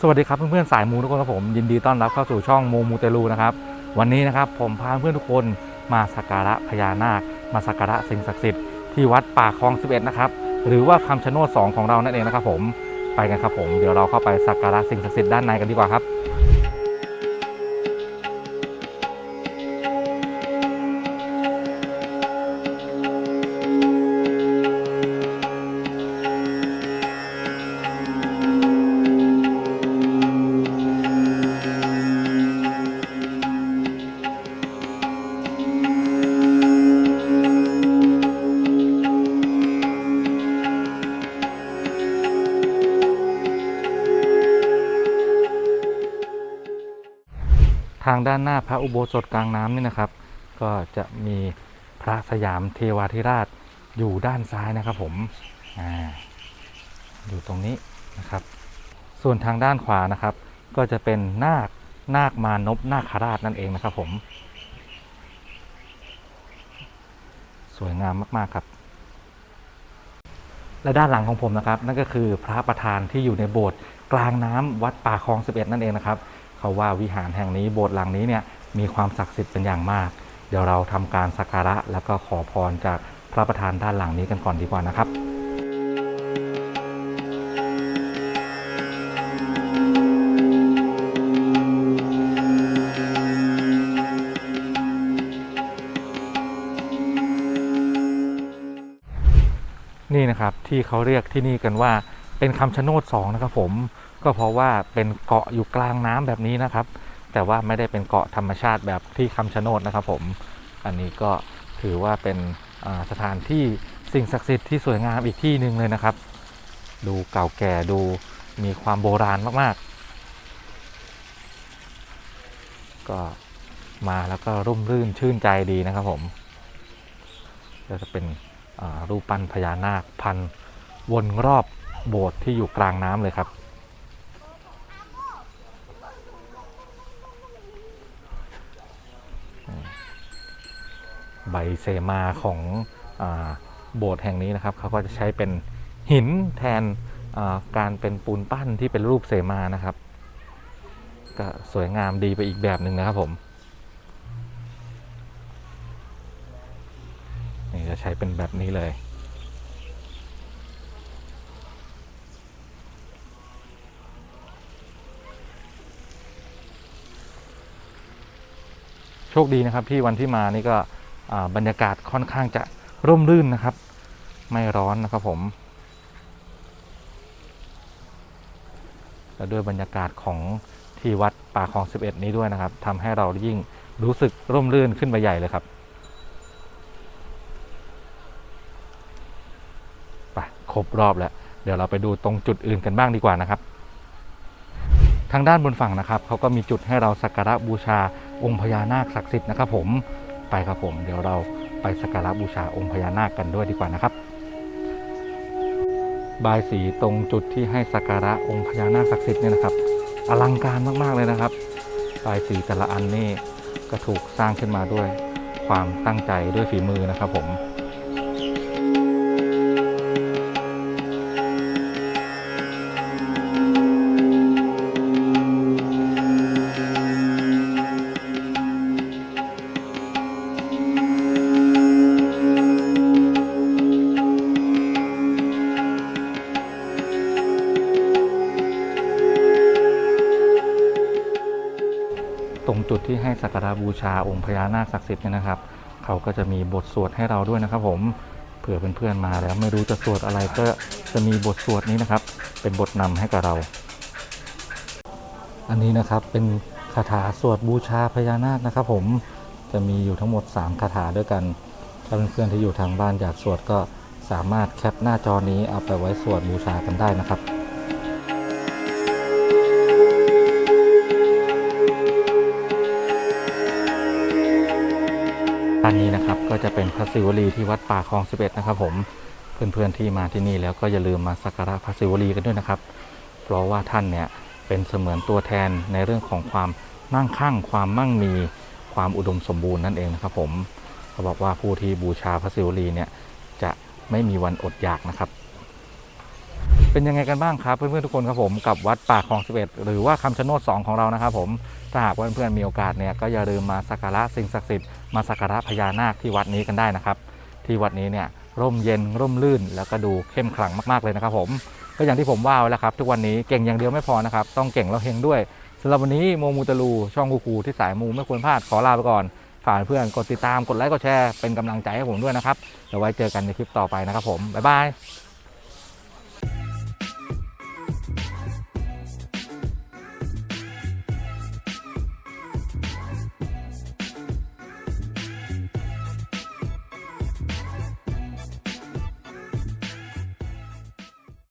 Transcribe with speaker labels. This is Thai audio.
Speaker 1: สวัสดีครับเพื่อนๆสายมูทุกคนครับผมยินดีต้อนรับเข้าสู่ช่องมูมูเตลูนะครับวันนี้นะครับผมพาเพื่อนทุกคนมาสักการะพญานาค มาสักการะสิ่งศักดิ์สิทธิ์ที่วัดป่าคลอง 11 นะครับ หรือว่าคำชะโนด2ของเรานั่นเองนะครับผมไปกันครับผมเดี๋ยวเราเข้าไปสักการะสิ่งศักดิ์สิทธิ์ด้านในกันดีกว่าครับ ด้านหน้าพระอุโบสถกลางน้ำนี่นะครับ ก็จะมีพระสยามเทวาธิราชอยู่ด้านซ้ายนะครับผมออยู่ตรงนี้นะครับ ส่วนทางด้านขวานะครับ ก็จะเป็นนาคนาคมานพนาคราชนั่นเองนะครับผม สวยงามมากๆครับ และด้านหลังของผมนะครับ นั่นก็คือพระประธานที่อยู่ในโบสถ์กลางน้ำวัดป่าคลอง 11 นั่นเองนะครับ เขาว่าวิหารแห่งนี้โบสถ์หลังนี้เนี่ยมีความศักดิ์สิทธิ์เป็นอย่างมาก เดี๋ยวเราทำการสักการะแล้วก็ขอพรจากพระประธานด้านหลังนี้กันก่อนดีกว่านะครับนี่นะครับที่เขาเรียกที่นี่กันว่า เป็นคำชะโนดสองนะครับผมก็เพราะว่าเป็นเกาะอยู่กลางน้ำแบบนี้นะครับ แต่ว่าไม่ได้เป็นเกาะธรรมชาติแบบที่คำชะโนดนะครับผมอันนี้ก็ถือว่าเป็นสถานที่สิ่งศักดิ์สิทธิ์ที่สวยงามอีกที่หนึ่งเลยนะครับ ดูเก่าแก่ดูมีความโบราณมากๆ ก็มาแล้วก็ร่มรื่นชื่นใจดีนะครับผมก็จะเป็นรูปปั้นพญานาคพันวนรอบ โบสถ์ที่อยู่กลางน้ำเลยครับ ใบเสมาของอโบสถ์แห่งนี้นะครับเขาก็จะใช้เป็นหินแทนการเป็นปูนปั้นที่เป็นรูปเสมานะครับ ก็สวยงามดีไปอีกแบบหนึ่งนะครับผมนี่จะใช้เป็นแบบนี้เลย โชคดีนะครับที่วันที่มานี่ก็บรรยากาศค่อนข้างจะร่มรื่นนะครับ ไม่ร้อนนะครับผมและด้วยบรรยากาศของที่วัดป่าคลอง 11 นี้ด้วยนะครับทำให้เรายิ่งรู้สึกร่มรื่นขึ้นไปใหญ่เลยครับไปครบรอบแล้ว เดี๋ยวเราไปดูตรงจุดอื่นกันบ้างดีกว่านะครับ ทางด้านบนฝั่งนะครับเขาก็มีจุดให้เราสักการะบูชาองค์พญานาคศักดิ์สิทธิ์นะครับผมไปครับผมเดี๋ยวเราไปสักการะบูชาองค์พญานาคกันด้วยดีกว่านะครับ บายสีตรงจุดที่ให้สักการะองค์พญานาคศักดิ์สิทธิ์เนี่ยนะครับ อลังการมากๆเลยนะครับ บายสีแต่ละอันนี่ก็ถูกสร้างขึ้นมาด้วยความตั้งใจด้วยฝีมือนะครับผม ให้สักการะบูชาองค์พญานาคศักดิ์สิทธิ์เนี่ยนะครับ เขาก็จะมีบทสวดให้เราด้วยนะครับ ผมเผื่อเพื่อนๆมาแล้วไม่รู้จะสวดอะไรก็จะมีบทสวดนี้นะครับ เป็นบทนำให้กับเรา อันนี้นะครับเป็นคาถาสวดบูชาพญานาคนะครับ ผมจะมีอยู่ทั้งหมด 3 คาถาด้วยกัน ถ้าเพื่อนๆที่อยู่ทางบ้านอยากสวดก็สามารถแคปหน้าจอนี้เอาไปไว้สวดบูชากันได้นะครับานนี้นะครับ ก็จะเป็นพระศิวลีที่วัดป่าคลอง 11 นะครับ ผมเพื่อนๆที่มาที่นี่แล้วก็อย่าลืมมาสักการะพระศิวลีกันด้วยนะครับ เพราะว่าท่านเนี่ยเป็นเสมือนตัวแทนในเรื่องของความมั่งคั่ง ความมั่งมีความอุดมสมบูรณ์นั่นเองนะครับ ผมเขาบอกว่าผู้ที่บูชาพระศิวลีเนี่ยจะไม่มีวันอดอยากนะครับ เป็นยังไงกันบ้างครับเพื่อนๆทุกคนครับผมกับวัดป่าคลอง11 หรือว่าคำชะโนด2ของเรานะครับผมถ้าหากว่าเพื่อนๆมีโอกาสเนี่ยก็อย่าลืมมาสักการะสิ่งศักดิ์สิทธิ์มาสักการะพญานาคที่วัดนี้กันได้นะครับ ที่วัดนี้เนี่ยร่มเย็นร่มลื่น แล้วก็ดูเข้มขลังมากๆเลยนะครับ ผมก็อย่างที่ผมว่าไว้แล้วครับ ทุกวันนี้เก่งอย่างเดียวไม่พอนะครับต้องเก่งแล้วเฮงด้วยสำหรับวันนี้โมมูตะลูช่องกูคูที่สายมูไม่ควรพลาดขอลาไปก่อนฝากเพื่อนกดติดตามกดไลค์กดแชร์เป็นกำลังใจให้ผมด้วยนะครับเดี๋ยวไว้เจอกันในคลิปต่อไปนะครับผมบ๊ายบาย